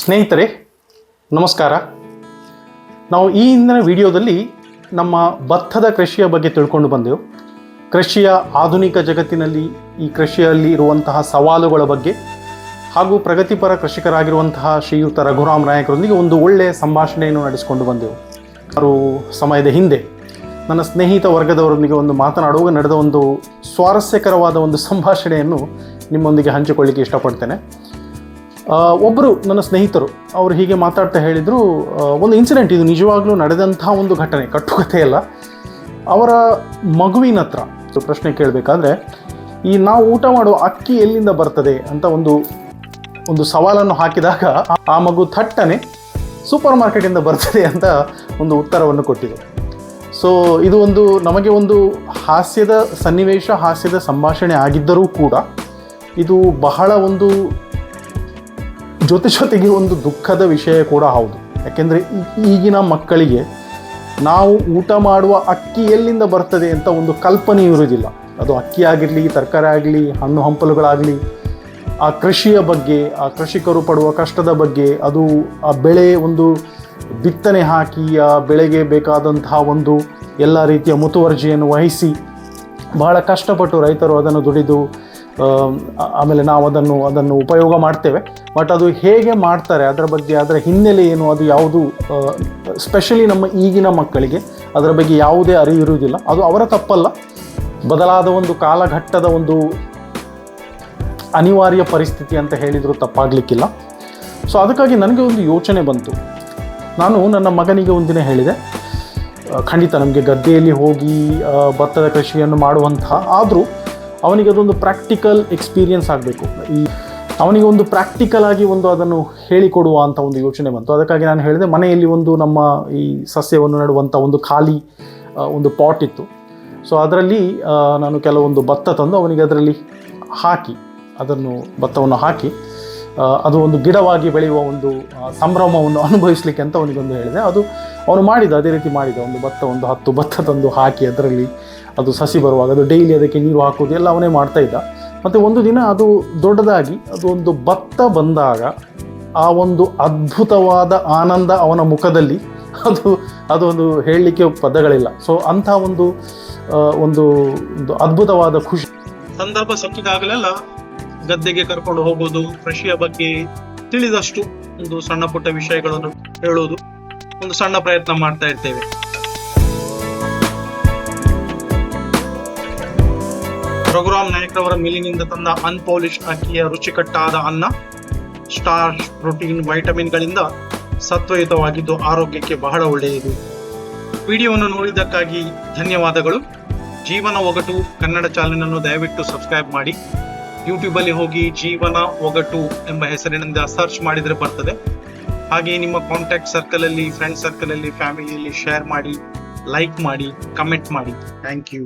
ಸ್ನೇಹಿತರೆ, ನಮಸ್ಕಾರ. ನಾವು ಈ ಹಿಂದಿನ ವಿಡಿಯೋದಲ್ಲಿ ನಮ್ಮ ಭತ್ತದ ಕೃಷಿಯ ಬಗ್ಗೆ ತಿಳ್ಕೊಂಡು ಬಂದೆವು. ಕೃಷಿಯ ಆಧುನಿಕ ಜಗತ್ತಿನಲ್ಲಿ ಈ ಕೃಷಿಯಲ್ಲಿ ಇರುವಂತಹ ಸವಾಲುಗಳ ಬಗ್ಗೆ ಹಾಗೂ ಪ್ರಗತಿಪರ ಕೃಷಿಕರಾಗಿರುವಂತಹ ಶ್ರೀಯುತ ರಘುರಾಮ್ ನಾಯಕರೊಂದಿಗೆ ಒಂದು ಒಳ್ಳೆಯ ಸಂಭಾಷಣೆಯನ್ನು ನಡೆಸಿಕೊಂಡು ಬಂದೆವು. ಅವರು ಸಮಯದ ಹಿಂದೆ ನನ್ನ ಸ್ನೇಹಿತ ವರ್ಗದವರೊಂದಿಗೆ ಒಂದು ಮಾತನಾಡುವಾಗ ನಡೆದ ಒಂದು ಸ್ವಾರಸ್ಯಕರವಾದ ಒಂದು ಸಂಭಾಷಣೆಯನ್ನು ನಿಮ್ಮೊಂದಿಗೆ ಹಂಚಿಕೊಳ್ಳಿಕ್ಕೆ ಇಷ್ಟಪಡ್ತೇನೆ. ಒಬ್ಬರು ನನ್ನ ಸ್ನೇಹಿತರು, ಅವರು ಹೀಗೆ ಮಾತಾಡ್ತಾ ಹೇಳಿದರು ಒಂದು ಇನ್ಸಿಡೆಂಟ್ ಇದು ನಿಜವಾಗ್ಲೂ ನಡೆದಂಥ ಒಂದು ಘಟನೆ ಕಟ್ಟುಕತೆ ಅಲ್ಲ. ಅವರ ಮಗುವಿನ ಹತ್ರ ಪ್ರಶ್ನೆ ಕೇಳಬೇಕಾದ್ರೆ, ಈ ನಾವು ಊಟ ಮಾಡುವ ಅಕ್ಕಿ ಎಲ್ಲಿಂದ ಬರ್ತದೆ ಅಂತ ಒಂದು ಒಂದು ಸವಾಲನ್ನು ಹಾಕಿದಾಗ ಆ ಮಗು ಥಟ್ಟನೆ ಸೂಪರ್ ಮಾರ್ಕೆಟಿಂದ ಬರ್ತದೆ ಅಂತ ಒಂದು ಉತ್ತರವನ್ನು ಕೊಟ್ಟಿದೆ. ಸೊ ಇದು ಒಂದು ನಮಗೆ ಒಂದು ಹಾಸ್ಯದ ಸನ್ನಿವೇಶ, ಹಾಸ್ಯದ ಸಂಭಾಷಣೆ ಆಗಿದ್ದರೂ ಕೂಡ, ಇದು ಬಹಳ ಒಂದು ಜೊತೆ ಜೊತೆಗೆ ಒಂದು ದುಃಖದ ವಿಷಯ ಕೂಡ ಹೌದು. ಯಾಕೆಂದರೆ ಈಗಿನ ಮಕ್ಕಳಿಗೆ ನಾವು ಊಟ ಮಾಡುವ ಅಕ್ಕಿ ಎಲ್ಲಿಂದ ಬರ್ತದೆ ಅಂತ ಒಂದು ಕಲ್ಪನೆ ಇರುವುದಿಲ್ಲ. ಅದು ಅಕ್ಕಿ ಆಗಿರಲಿ, ತರಕಾರಿ ಆಗಲಿ ಹಣ್ಣು ಹಂಪಲುಗಳಾಗಲಿ, ಆ ಕೃಷಿಯ ಬಗ್ಗೆ, ಆ ಕೃಷಿಕರು ಪಡುವ ಕಷ್ಟದ ಬಗ್ಗೆ, ಅದು ಆ ಬೆಳೆ ಒಂದು ಬಿತ್ತನೆ ಹಾಕಿ, ಆ ಬೆಳೆಗೆ ಬೇಕಾದಂತಹ ಒಂದು ಎಲ್ಲ ರೀತಿಯ ಮುತುವರ್ಜಿಯನ್ನು ವಹಿಸಿ ಬಹಳ ಕಷ್ಟಪಟ್ಟು ರೈತರು ಅದನ್ನು ದುಡಿದು ಆಮೇಲೆ ನಾವು ಅದನ್ನು ಅದನ್ನು ಉಪಯೋಗ ಮಾಡ್ತೇವೆ. ಬಟ್ ಅದು ಹೇಗೆ ಮಾಡ್ತಾರೆ, ಅದರ ಬಗ್ಗೆ, ಅದರ ಹಿನ್ನೆಲೆ ಏನು, ಅದು ಯಾವುದು ಸ್ಪೆಷಲಿ ನಮ್ಮ ಈಗಿನ ಮಕ್ಕಳಿಗೆ, ಅದರ ಬಗ್ಗೆ ಯಾವುದೇ ಅರಿವಿರುವುದಿಲ್ಲ ಅದು ಅವರ ತಪ್ಪಲ್ಲ. ಬದಲಾದ ಒಂದು ಕಾಲಘಟ್ಟದ ಒಂದು ಅನಿವಾರ್ಯ ಪರಿಸ್ಥಿತಿ ಅಂತ ಹೇಳಿದರೂ ತಪ್ಪಾಗಲಿಕ್ಕಿಲ್ಲ. ಸೊ ಅದಕ್ಕಾಗಿ ನನಗೆ ಒಂದು ಯೋಚನೆ ಬಂತು. ನಾನು ನನ್ನ ಮಗನಿಗೆ ಒಂದಿನ ಹೇಳಿದೆ ಖಂಡಿತ ನಮಗೆ ಗದ್ದೆಯಲ್ಲಿ ಹೋಗಿ ಭತ್ತದ ಕೃಷಿಯನ್ನು ಮಾಡುವಂತಹ, ಆದರೂ ಅವನಿಗೆ ಅದೊಂದು ಪ್ರಾಕ್ಟಿಕಲ್ ಎಕ್ಸ್ಪೀರಿಯನ್ಸ್ ಆಗಬೇಕು. ಈ ಅವನಿಗೆ ಒಂದು ಪ್ರಾಕ್ಟಿಕಲ್ ಆಗಿ ಒಂದು ಅದನ್ನು ಹೇಳಿಕೊಡುವ ಅಂತ ಒಂದು ಯೋಚನೆ ಬಂತು. ಅದಕ್ಕಾಗಿ ನಾನು ಹೇಳಿದೆ, ಮನೆಯಲ್ಲಿ ಒಂದು ನಮ್ಮ ಈ ಸಸ್ಯವನ್ನು ನೆಡುವಂಥ ಒಂದು ಖಾಲಿ ಒಂದು ಪಾಟ್ ಇತ್ತು. ಸೊ ಅದರಲ್ಲಿ ನಾನು ಕೆಲವೊಂದು ಭತ್ತ ತಂದು ಅವನಿಗೆ ಅದರಲ್ಲಿ ಹಾಕಿ, ಅದನ್ನು, ಭತ್ತವನ್ನು ಹಾಕಿ ಅದು ಒಂದು ಗಿಡವಾಗಿ ಬೆಳೆಯುವ ಒಂದು ಸಂಭ್ರಮವನ್ನು ಅನುಭವಿಸಲಿಕ್ಕೆ ಅಂತ ಅವನಿಗೊಂದು ಹೇಳಿದೆ. ಅದು ಅವನು ಮಾಡಿದ, ಅದೇ ರೀತಿ ಮಾಡಿದ ಒಂದು ಭತ್ತ, ಒಂದು ಹತ್ತು ಭತ್ತ ತಂದು ಹಾಕಿ, ಅದರಲ್ಲಿ ಅದು ಸಸಿ ಬರುವಾಗ, ಅದು ಡೈಲಿ ಅದಕ್ಕೆ ನೀರು ಹಾಕೋದು ಎಲ್ಲ ಅವನೇ ಮಾಡ್ತಾ ಇದ್ದ. ಮತ್ತು ಒಂದು ದಿನ ಅದು ದೊಡ್ಡದಾಗಿ, ಅದು ಒಂದು ಭತ್ತ ಬಂದಾಗ ಆ ಒಂದು ಅದ್ಭುತವಾದ ಆನಂದ ಅವನ ಮುಖದಲ್ಲಿ. ಅದು, ಅದೊಂದು ಹೇಳಲಿಕ್ಕೆ ಪದಗಳಿಲ್ಲ. ಸೊ ಅಂಥ ಒಂದು ಒಂದು ಒಂದು ಅದ್ಭುತವಾದ ಖುಷಿ. ಸಂದರ್ಭ ಸಿಕ್ಕಿದಾಗಲೆಲ್ಲ ಗದ್ದೆಗೆ ಕರ್ಕೊಂಡು ಹೋಗೋದು, ಕೃಷಿಯ ಬಗ್ಗೆ ತಿಳಿದಷ್ಟು ಒಂದು ಸಣ್ಣ ಪುಟ್ಟ ವಿಷಯಗಳನ್ನು ಹೇಳೋದು, ಒಂದು ಸಣ್ಣ ಪ್ರಯತ್ನ ಮಾಡ್ತಾ ಇರ್ತೇವೆ. ರಘುರಾಮ್ ನಾಯಕ್ರವರ ಮಿಲಿನಿಂದ ತಂದ ಅನ್ಪೌಲಿಶ್ ಅಕ್ಕಿಯ ರುಚಿಕಟ್ಟಾದ ಅನ್ನ ಸ್ಟಾರ್ ಪ್ರೋಟೀನ್ ವೈಟಮಿನ್ಗಳಿಂದ ಸತ್ವಯುತವಾಗಿದ್ದು ಆರೋಗ್ಯಕ್ಕೆ ಬಹಳ ಒಳ್ಳೆಯದು. ವಿಡಿಯೋವನ್ನು ನೋಡಿದ್ದಕ್ಕಾಗಿ ಧನ್ಯವಾದಗಳು. ಜೀವನ ಒಗಟು ಕನ್ನಡ ಚಾನೆಲ್ ಅನ್ನು ದಯವಿಟ್ಟು ಸಬ್ಸ್ಕ್ರೈಬ್ ಮಾಡಿ. ಯೂಟ್ಯೂಬಲ್ಲಿ ಹೋಗಿ ಜೀವನ ಒಗಟು ಎಂಬ ಹೆಸರಿನಿಂದ ಸರ್ಚ್ ಮಾಡಿದರೆ ಬರ್ತದೆ. ಹಾಗೆ ನಿಮ್ಮ ಕಾಂಟ್ಯಾಕ್ಟ್ ಸರ್ಕಲಲ್ಲಿ ಫ್ರೆಂಡ್ ಸರ್ಕಲಲ್ಲಿ ಫ್ಯಾಮಿಲಿಯಲ್ಲಿ ಶೇರ್ ಮಾಡಿ ಲೈಕ್ ಮಾಡಿ ಕಮೆಂಟ್ ಮಾಡಿ. Thank you